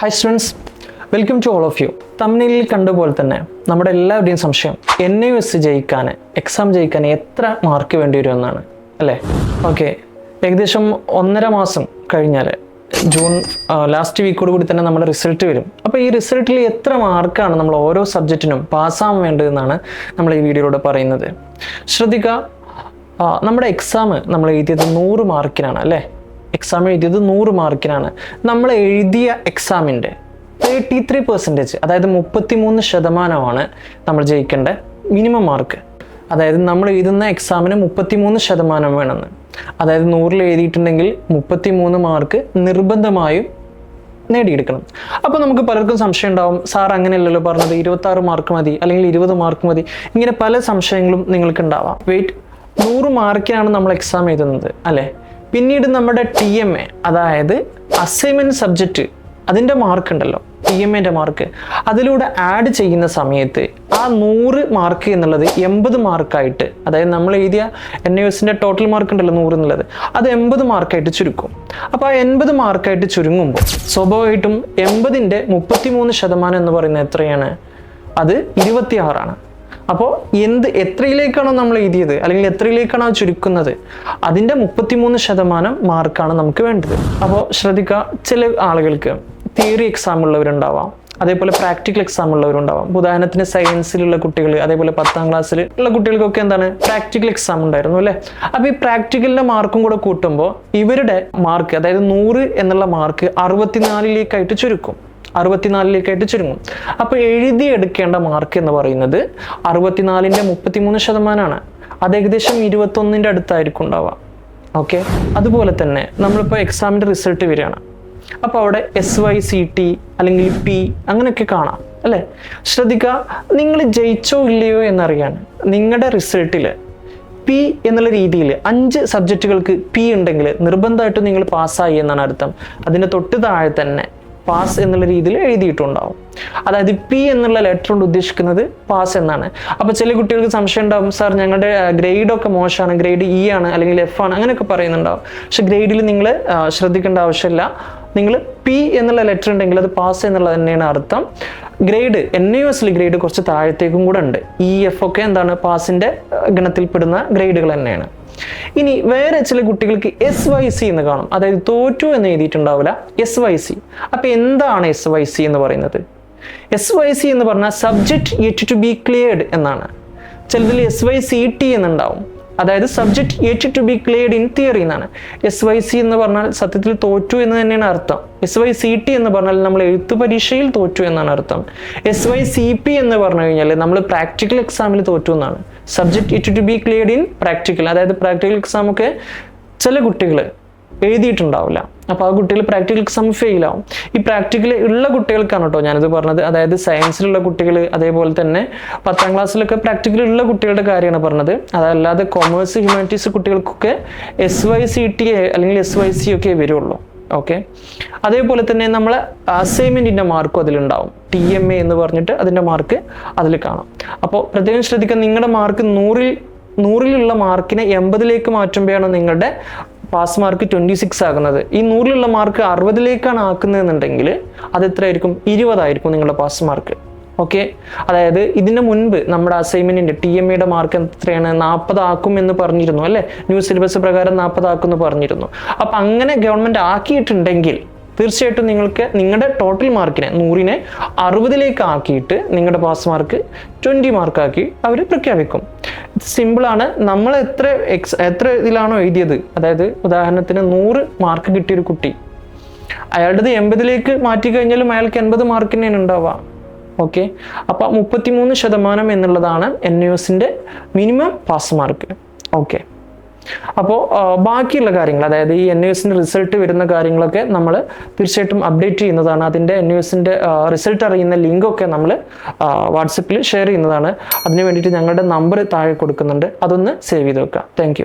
Hi students welcome to all of you തമിഴിൽ കണ്ടപോലെ തന്നെ നമ്മുടെ എല്ലാവരുടെയും സംശയം എൻ യു എസ് ജയിക്കാൻ എക്സാം ജയിക്കാൻ എത്ര മാർക്ക് വേണ്ടി വരുമെന്നാണ് അല്ലേ? ഓക്കെ ഏകദേശം ഒന്നര മാസം കഴിഞ്ഞാൽ ജൂൺ ലാസ്റ്റ് വീക്കോട് കൂടി തന്നെ നമ്മുടെ റിസൾട്ട് വരും. അപ്പോൾ ഈ റിസൾട്ടിൽ എത്ര മാർക്കാണ് നമ്മൾ ഓരോ സബ്ജക്റ്റിനും പാസ്സാവാൻ വേണ്ടതെന്നാണ് നമ്മൾ ഈ വീഡിയോയിലൂടെ പറയുന്നത്. ശ്രദ്ധിക്കുക നമ്മുടെ എക്സാം നമ്മൾ എഴുതിയത് നൂറ് മാർക്കിനാണ് അല്ലേ? എക്സാം എഴുതിയത് നൂറ് മാർക്കിനാണ്. നമ്മൾ എഴുതിയ എക്സാമിന്റെ തേർട്ടി ത്രീ പെർസെന്റേജ് അതായത് മുപ്പത്തി മൂന്ന് ശതമാനമാണ് നമ്മൾ ജയിക്കേണ്ട മിനിമം മാർക്ക് അതായത് നമ്മൾ എഴുതുന്ന എക്സാമിന് മുപ്പത്തി മൂന്ന് ശതമാനം വേണമെന്ന്. അതായത് നൂറിൽ എഴുതിയിട്ടുണ്ടെങ്കിൽ മുപ്പത്തി മൂന്ന് മാർക്ക് നിർബന്ധമായും നേടിയെടുക്കണം. അപ്പോൾ നമുക്ക് പലർക്കും സംശയം ഉണ്ടാവും സാർ അങ്ങനെയല്ലല്ലോ പറഞ്ഞത് ഇരുപത്താറ് മാർക്ക് മതി അല്ലെങ്കിൽ ഇരുപത് മാർക്ക് മതി. ഇങ്ങനെ പല സംശയങ്ങളും നിങ്ങൾക്ക് ഉണ്ടാവാം വെയിറ്റ് നൂറ് മാർക്കിനാണ് നമ്മൾ എക്സാം എഴുതുന്നത് അല്ലേ? പിന്നീട് നമ്മുടെ ടി എം എ അതായത് അസൈൻമെന്റ് സബ്ജക്റ്റ് അതിന്റെ മാർക്ക് ഉണ്ടല്ലോ ടി എം എന്റെ മാർക്ക് അതിലൂടെ ആഡ് ചെയ്യുന്ന സമയത്ത് ആ നൂറ് മാർക്ക് എന്നുള്ളത് എൺപത് മാർക്കായിട്ട് അതായത് നമ്മൾ എഴുതിയ എൻ എസിന്റെ ടോട്ടൽ മാർക്ക് ഉണ്ടല്ലോ നൂറ് എന്നുള്ളത് അത് എൺപത് മാർക്കായിട്ട് ചുരുക്കും. അപ്പോൾ ആ എൺപത് മാർക്കായിട്ട് ചുരുങ്ങുമ്പോൾ സ്വാഭാവികമായിട്ടും എൺപതിന്റെ മുപ്പത്തി മൂന്ന് ശതമാനം എന്ന് പറയുന്നത് എത്രയാണ്? അത് ഇരുപത്തിയാറാണ്. അപ്പോൾ എന്ത് എത്രയിലേക്കാണോ നമ്മൾ എഴുതിയത് അല്ലെങ്കിൽ എത്രയിലേക്കാണോ ചുരുക്കുന്നത് അതിന്റെ മുപ്പത്തിമൂന്ന് ശതമാനം മാർക്കാണ് നമുക്ക് വേണ്ടത്. അപ്പോൾ ശ്രദ്ധിക്കുക ചില ആളുകൾക്ക് തിയറി എക്സാം ഉള്ളവരുണ്ടാവാം അതേപോലെ പ്രാക്ടിക്കൽ എക്സാം ഉള്ളവരുണ്ടാവാം. ഉദാഹരണത്തിന് സയൻസിലുള്ള കുട്ടികൾ അതേപോലെ പത്താം ക്ലാസ്സിൽ ഉള്ള കുട്ടികൾക്കൊക്കെ എന്താണ് പ്രാക്ടിക്കൽ എക്സാം ഉണ്ടായിരുന്നു അല്ലേ? അപ്പോൾ ഈ പ്രാക്ടിക്കലിന്റെ മാർക്കും കൂടെ കൂട്ടുമ്പോൾ ഇവരുടെ മാർക്ക് അതായത് നൂറ് എന്നുള്ള മാർക്ക് അറുപത്തിനാലിലേക്കായിട്ട് ചുരുക്കും. അറുപത്തിനാലിലേക്കായിട്ട് ചുരുങ്ങും അപ്പോൾ എഴുതിയെടുക്കേണ്ട മാർക്ക് എന്ന് പറയുന്നത് അറുപത്തിനാലിന്റെ മുപ്പത്തിമൂന്ന് ശതമാനമാണ് അത് ഏകദേശം ഇരുപത്തൊന്നിന്റെ അടുത്തായിരിക്കും ഉണ്ടാവുക. ഓക്കെ അതുപോലെ തന്നെ നമ്മളിപ്പോൾ എക്സാമിന്റെ റിസൾട്ട് വരികയാണ്. അപ്പോൾ അവിടെ എസ് വൈ സി ടി അല്ലെങ്കിൽ പി അങ്ങനെയൊക്കെ കാണാം. അല്ലേ? ശ്രദ്ധിക്കുക നിങ്ങൾ ജയിച്ചോ ഇല്ലയോ എന്നറിയാൻ നിങ്ങളുടെ റിസൾട്ടിൽ പി എന്നുള്ള രീതിയിൽ അഞ്ച് സബ്ജക്റ്റുകൾക്ക് പി ഉണ്ടെങ്കിൽ നിർബന്ധമായിട്ടും നിങ്ങൾ പാസ്സായി എന്നാണ് അർത്ഥം. അതിന്റെ തൊട്ട് താഴെ തന്നെ പാസ് എന്നുള്ള രീതിയിൽ എഴുതിയിട്ടുണ്ടാവും. അതായത് പി എന്നുള്ള ലെറ്റർ കൊണ്ട് ഉദ്ദേശിക്കുന്നത് പാസ് എന്നാണ്. അപ്പോൾ ചില കുട്ടികൾക്ക് സംശയം ഉണ്ടാവും സാർ ഞങ്ങളുടെ ഗ്രേഡൊക്കെ മോശമാണ്. ഗ്രേഡ് ഇ ആണ് അല്ലെങ്കിൽ എഫ് ആണ്. അങ്ങനെയൊക്കെ പറയുന്നുണ്ടാവും. പക്ഷെ ഗ്രേഡിൽ നിങ്ങൾ ശ്രദ്ധിക്കേണ്ട ആവശ്യമില്ല. നിങ്ങൾ പി എന്നുള്ള ലെറ്റർ ഉണ്ടെങ്കിൽ അത് പാസ് എന്നുള്ളത് തന്നെയാണ് അർത്ഥം. ഗ്രേഡ് എൻ യു എസിൽ ഗ്രേഡ് കുറച്ച് താഴത്തേക്കും കൂടെ ഉണ്ട്. ഇ എഫ് ഒക്കെ എന്താണ് പാസിന്റെ ഗണത്തിൽപ്പെടുന്ന ഗ്രേഡുകൾ തന്നെയാണ്. ഇനി വേറെ ചില കുട്ടികൾക്ക് എസ് വൈ സി എന്ന് കാണും. അതായത് തോറ്റു എന്ന് എഴുതിയിട്ടുണ്ടാവില്ല. എസ് വൈ സി അപ്പൊ എന്താണ് എസ് വൈ സി എന്ന് പറയുന്നത്? എസ് വൈ സി എന്ന് പറഞ്ഞാൽ subject yet to be cleared എന്നാണ്. ചിലതിൽ എസ് വൈ സി ടി എന്നുണ്ടാവും. അതായത് subject yet to be cleared in theory എന്നാണ്. എസ് വൈ സി എന്ന് പറഞ്ഞാൽ സത്യത്തിൽ തോറ്റു എന്ന് തന്നെയാണ് അർത്ഥം. എസ് വൈ സി ടി എന്ന് പറഞ്ഞാൽ നമ്മൾ എഴുത്ത് പരീക്ഷയിൽ തോറ്റു എന്നാണ് അർത്ഥം. എസ് വൈ സി പി എന്ന് പറഞ്ഞു കഴിഞ്ഞാൽ നമ്മൾ പ്രാക്ടിക്കൽ എക്സാമിൽ തോറ്റു എന്നാണ്. Subject it to be cleared in practical അതായത് പ്രാക്ടിക്കൽ എക്സാം ഒക്കെ ചില കുട്ടികൾ എഴുതിയിട്ടുണ്ടാവില്ല. അപ്പോൾ ആ കുട്ടികൾ പ്രാക്ടിക്കൽ എക്സാം ഫെയിൽ ആവും. ഈ പ്രാക്ടിക്കൽ ഉള്ള കുട്ടികൾക്കാണ് കേട്ടോ ഞാനിത് പറഞ്ഞത്. അതായത് സയൻസിലുള്ള കുട്ടികൾ അതേപോലെ തന്നെ പത്താം ക്ലാസ്സിലൊക്കെ പ്രാക്ടിക്കൽ ഉള്ള കുട്ടികളുടെ കാര്യമാണ് പറഞ്ഞത്. അതല്ലാതെ കൊമേഴ്സ് ഹ്യൂമാനിറ്റീസ് കുട്ടികൾക്കൊക്കെ എസ് വൈ സി ടി അല്ലെങ്കിൽ എസ് വൈ സി ഒക്കെ വരുള്ളൂ. ഓക്കെ അതേപോലെ തന്നെ നമ്മൾ അസൈൻമെന്റിന്റെ മാർക്കും അതിലുണ്ടാവും. ടി എം എ എന്ന് പറഞ്ഞിട്ട് അതിന്റെ മാർക്ക് അതിൽ കാണാം. അപ്പോൾ പ്രത്യേകം ശ്രദ്ധിക്കുക നിങ്ങളുടെ മാർക്ക് നൂറിൽ നൂറിലുള്ള മാർക്കിനെ എൺപതിലേക്ക് മാറ്റുമ്പോഴാണ് നിങ്ങളുടെ പാസ് മാർക്ക് ട്വന്റി സിക്സ് ആകുന്നത്. ഈ നൂറിലുള്ള മാർക്ക് അറുപതിലേക്കാണ് ആക്കുന്നതെന്നുണ്ടെങ്കിൽ അത് എത്രയായിരിക്കും? ഇരുപതായിരിക്കും നിങ്ങളുടെ പാസ് മാർക്ക് ഓക്കെ അതായത് ഇതിന് മുൻപ് നമ്മുടെ അസൈൻമെന്റിന്റെ ടി എം എയുടെ മാർക്ക് എത്രയാണ്? നാൽപ്പതാക്കും എന്ന് പറഞ്ഞിരുന്നു അല്ലേ? ന്യൂ സിലബസ് പ്രകാരം നാൽപ്പതാക്കും എന്ന് പറഞ്ഞിരുന്നു. അപ്പം അങ്ങനെ ഗവൺമെന്റ് ആക്കിയിട്ടുണ്ടെങ്കിൽ തീർച്ചയായിട്ടും നിങ്ങൾക്ക് നിങ്ങളുടെ ടോട്ടൽ മാർക്കിനെ നൂറിനെ അറുപതിലേക്ക് ആക്കിയിട്ട് നിങ്ങളുടെ പാസ് മാർക്ക് ട്വന്റി മാർക്കാക്കി അവർ പ്രഖ്യാപിക്കും. സിമ്പിളാണ് നമ്മൾ എത്ര എക്സ് എത്ര ഇതിലാണോ എഴുതിയത്? അതായത് ഉദാഹരണത്തിന് നൂറ് മാർക്ക് കിട്ടിയൊരു കുട്ടി. അയാളുടേത് എൺപതിലേക്ക് മാറ്റി കഴിഞ്ഞാലും അയാൾക്ക് എൺപത് മാർക്ക് തന്നെയാണ് ഉണ്ടാവുക. ഓക്കെ അപ്പോൾ മുപ്പത്തിമൂന്ന് ശതമാനം എന്നുള്ളതാണ് എൻ യു എസിന്റെ മിനിമം പാസ് മാർക്ക് ഓക്കെ അപ്പോൾ ബാക്കിയുള്ള കാര്യങ്ങൾ അതായത് ഈ എൻ യു എസിന്റെ റിസൾട്ട് വരുന്ന കാര്യങ്ങളൊക്കെ നമ്മൾ തീർച്ചയായിട്ടും അപ്ഡേറ്റ് ചെയ്യുന്നതാണ്. അതിന്റെ എൻ യു എസിന്റെ റിസൾട്ട് അറിയുന്ന ലിങ്കൊക്കെ നമ്മൾ വാട്സപ്പിൽ ഷെയർ ചെയ്യുന്നതാണ്. അതിന് വേണ്ടിയിട്ട് ഞങ്ങളുടെ നമ്പർ താഴെ കൊടുക്കുന്നുണ്ട്. അതൊന്ന് സേവ് ചെയ്ത് വെക്കുക. താങ്ക്